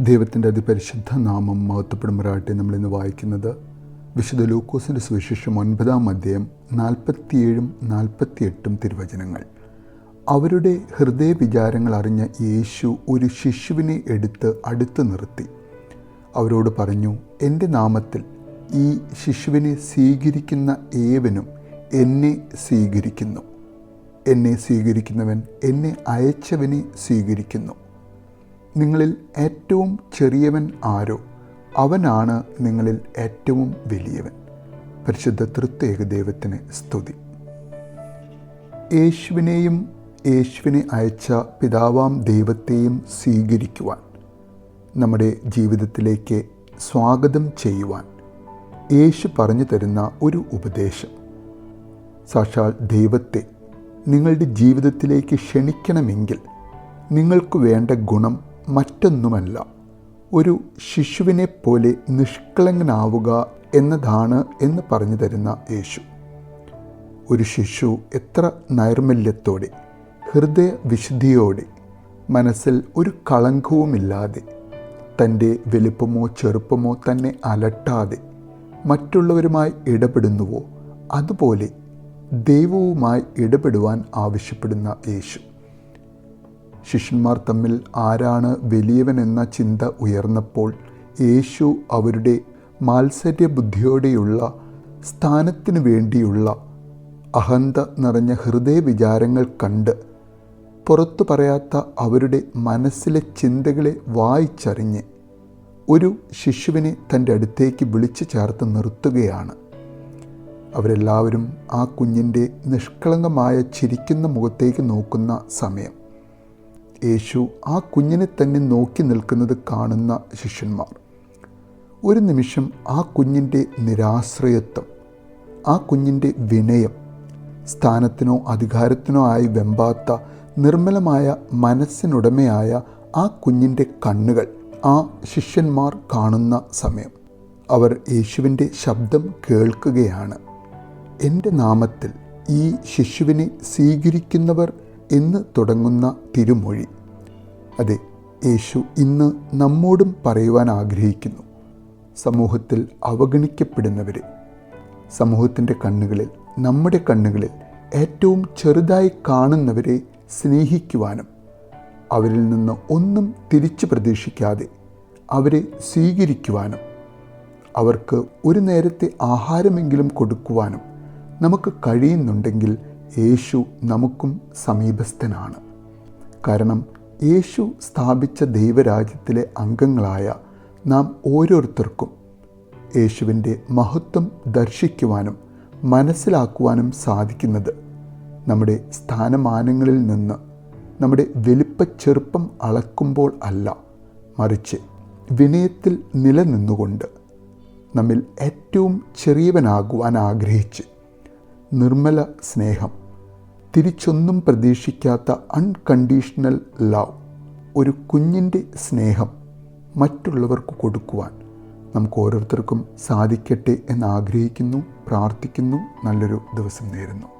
ദൈവത്തിന്റെ അതിപരിശുദ്ധ നാമം മഹത്വപ്പെടുമ്പോഴാട്ടെ നമ്മളിന്ന് വായിക്കുന്നത് വിശുദ്ധ ലൂക്കോസിന്റെ സുവിശേഷം ഒൻപതാം അധ്യായം നാൽപ്പത്തിയേഴും നാൽപ്പത്തിയെട്ടും തിരുവചനങ്ങൾ. അവരുടെ ഹൃദയ വിചാരങ്ങൾ അറിഞ്ഞ യേശു ഒരു ശിശുവിനെ എടുത്ത് അടുത്ത് നിർത്തി. അവരോട് പറഞ്ഞു എന്റെ നാമത്തിൽ ഈ ശിശുവിനെ സ്വീകരിക്കുന്ന ഏവനും എന്നെ സ്വീകരിക്കുന്നു. എന്നെ സ്വീകരിക്കുന്നവൻ എന്നെ അയച്ചവനെ സ്വീകരിക്കുന്നു. നിങ്ങളിൽ ഏറ്റവും ചെറിയവൻ ആരോ? അവനാണ് നിങ്ങളിൽ ഏറ്റവും വലിയവൻ. പരിശുദ്ധ തൃത്യേക ദൈവത്തിന് സ്തുതി. യേശുവിനെയും യേശുവിനെ അയച്ച പിതാവാം ദൈവത്തെയും സ്വീകരിക്കുവാൻ നമ്മുടെ ജീവിതത്തിലേക്ക് സ്വാഗതം ചെയ്യുവാൻ യേശു പറഞ്ഞു തരുന്ന ഒരു ഉപദേശം. സാക്ഷാൽ ദൈവത്തെ നിങ്ങളുടെ ജീവിതത്തിലേക്ക് ക്ഷണിക്കണമെങ്കിൽ നിങ്ങൾക്ക് വേണ്ട ഗുണം മറ്റൊന്നുമല്ല. ഒരു ശിശുവിനെ പോലെ നിഷ്കളങ്കനാവുക എന്നതാണ് എന്ന് പറഞ്ഞു തരുന്ന യേശു. ഒരു ശിശു എത്ര നൈർമല്യത്തോടെ ഹൃദയ വിശുദ്ധിയോടെ മനസ്സിൽ ഒരു കളങ്കവുമില്ലാതെ തന്റെ വലുപ്പമോ ചെറുപ്പമോ തന്നെ അലട്ടാതെ മറ്റുള്ളവരുമായി ഇടപെടുന്നുവോ അതുപോലെ ദൈവവുമായി ഇടപെടുവാൻ ആവശ്യപ്പെടുന്ന യേശു. ശിഷ്യന്മാർ തമ്മിൽ ആരാണ് വലിയവനെന്ന ചിന്ത ഉയർന്നപ്പോൾ യേശു അവരുടെ മാത്സര്യ ബുദ്ധിയോടെയുള്ള സ്ഥാനത്തിനു വേണ്ടിയുള്ള അഹന്ത നിറഞ്ഞ ഹൃദയ വിചാരങ്ങൾ കണ്ട് പുറത്തു പറയാത്ത അവരുടെ മനസ്സിലെ ചിന്തകളെ വായിച്ചറിഞ്ഞ് ഒരു ശിശുവിനെ തന്റെ അടുത്തേക്ക് വിളിച്ചു ചേർത്ത് നിർത്തുകയാണ്. അവരെല്ലാവരും ആ കുഞ്ഞിന്റെ നിഷ്കളങ്കമായ ചിരിക്കുന്ന മുഖത്തേക്ക് നോക്കുന്ന സമയം. യേശു ആ കുഞ്ഞിനെ തന്നെ നോക്കി നിൽക്കുന്നത് കാണുന്ന ശിഷ്യന്മാർ. ഒരു നിമിഷം ആ കുഞ്ഞിന്റെ നിരാശ്രയത്വം ആ കുഞ്ഞിന്റെ വിനയം സ്ഥാനത്തിനോ അധികാരത്തിനോ ആയി വെമ്പാത്ത നിർമ്മലമായ മനസ്സിനുടമയായ ആ കുഞ്ഞിന്റെ കണ്ണുകൾ ആ ശിഷ്യന്മാർ കാണുന്ന സമയം. അവർ യേശുവിന്റെ ശബ്ദം കേൾക്കുകയാണ്. എന്റെ നാമത്തിൽ ഈ ശിശുവിനെ സ്വീകരിക്കുന്നവർ എന്ന് തുടങ്ങുന്ന തിരുമൊഴി. അതെ യേശു ഇന്ന് നമ്മോടും പറയുവാൻ ആഗ്രഹിക്കുന്നു. സമൂഹത്തിൽ അവഗണിക്കപ്പെടുന്നവരെ. സമൂഹത്തിന്റെ കണ്ണുകളിൽ നമ്മുടെ കണ്ണുകളിൽ ഏറ്റവും ചെറുതായി കാണുന്നവരെ സ്നേഹിക്കുവാനും അവരിൽ നിന്ന് ഒന്നും തിരിച്ചു പ്രതീക്ഷിക്കാതെ അവരെ സ്വീകരിക്കുവാനും അവർക്ക് ഒരു നേരത്തെ ആഹാരമെങ്കിലും കൊടുക്കുവാനും നമുക്ക് കഴിയുന്നുണ്ടെങ്കിൽ യേശു നമുക്കും സമീപസ്ഥനാണ്. കാരണം യേശു സ്ഥാപിച്ച ദൈവരാജ്യത്തിലെ അംഗങ്ങളായ നാം ഓരോരുത്തർക്കും യേശുവിന്റെ മഹത്വം ദർശിക്കുവാനും മനസ്സിലാക്കുവാനും സാധിക്കുന്നത് നമ്മുടെ സ്ഥാനമാനങ്ങളിൽ നിന്ന് നമ്മുടെ വലിപ്പച്ചെറുപ്പം അളക്കുമ്പോൾ അല്ല മറിച്ച് വിനയത്തിൽ നിലനിന്നുകൊണ്ട് നമ്മിൽ ഏറ്റവും ചെറിയവനാകുവാൻ ആഗ്രഹിച്ച് നിർമ്മല സ്നേഹം. തിരിച്ചൊന്നും പ്രതീക്ഷിക്കാത്ത അൺകണ്ടീഷണൽ ലവ് ഒരു കുഞ്ഞിന്റെ സ്നേഹം മറ്റുള്ളവർക്ക് കൊടുക്കുവാൻ നമുക്ക് ഓരോരുത്തർക്കും സാധിക്കട്ടെ എന്ന് ആഗ്രഹിക്കുന്നു പ്രാർത്ഥിക്കുന്നു. നല്ലൊരു ദിവസം നേരുന്നു.